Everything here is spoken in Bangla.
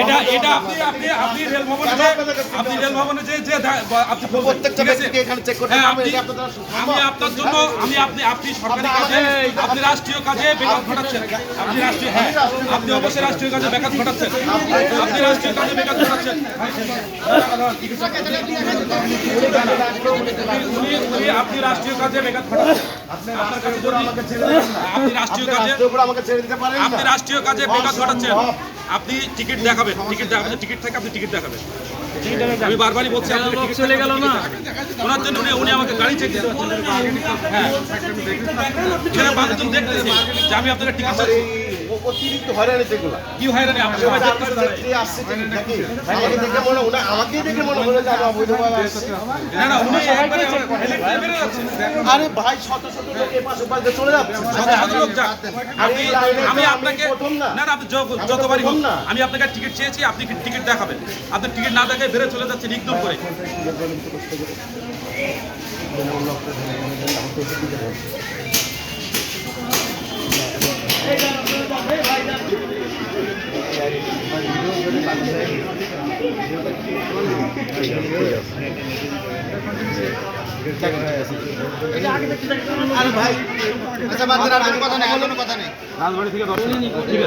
এটা এটা আপনি আপনি আপনি রেল ভবনে আপনি রেল ভবনে যে যে আপনি প্রত্যেকটা? ব্যক্তিকে এখানে চেক করতে হ্যাঁ, হবে আপনি- আমি আপনার জন্য আমি আপনি আপনি সরকারি কাজে আপনি রাষ্ট্রীয় কাজে ব্যাঘাত ঘটাচ্ছেন। আপনি রাষ্ট্রীয় হ্যাঁ আপনি অবশ্যই রাষ্ট্রীয় কাজে ব্যাঘাত ঘটাচ্ছেন। আপনি রাষ্ট্রীয় কাজে ব্যাঘাত ঘটাচ্ছেন উনি উনি আপনি রাষ্ট্রীয় কাজে জরুরি- আপনি আপনি বেকার ঘটাচ্ছেন আপনি টিকিট দেখাবেন টিকিট দেখাবেন টিকিট থেকে আপনি টিকিট দেখাবেন আমি বারবারই বলছি চলে গেল না ওনার জন্য উনি উনি আমাকে গাড়ি চেক হ্যাঁ আমি আপনাকে টিকিট অতিরিক্ত হয়রানি যেগুলো কি হয় না আপনি সবাই দেখতেছে দাঁড়ায়। যে আসছে নাকি? আমাকে দেখে মনে আমাকেই দেখে মনে হলো যে আমি অবৈধভাবে আসছি। না না উনি একবারে হেলিকপ্টারে বেরো যাচ্ছে। আরে ভাই শত শত লোক এপাশ ওপাশ দিয়ে চলে যাচ্ছে। শত শত লোক যাক। আমি আমি আপনাকে না। না আপনি যত- যতবারই হোক না। আমি আপনাকে টিকিট চেয়েছি আপনি টিকিট দেখাবেন? আপনি টিকিট না দেখে বেরো চলে যাচ্ছেন ইগনোর করে। আরে ভাই আচ্ছা বাদ আর কোনো কথা নেই আর কোনো কথা নেই।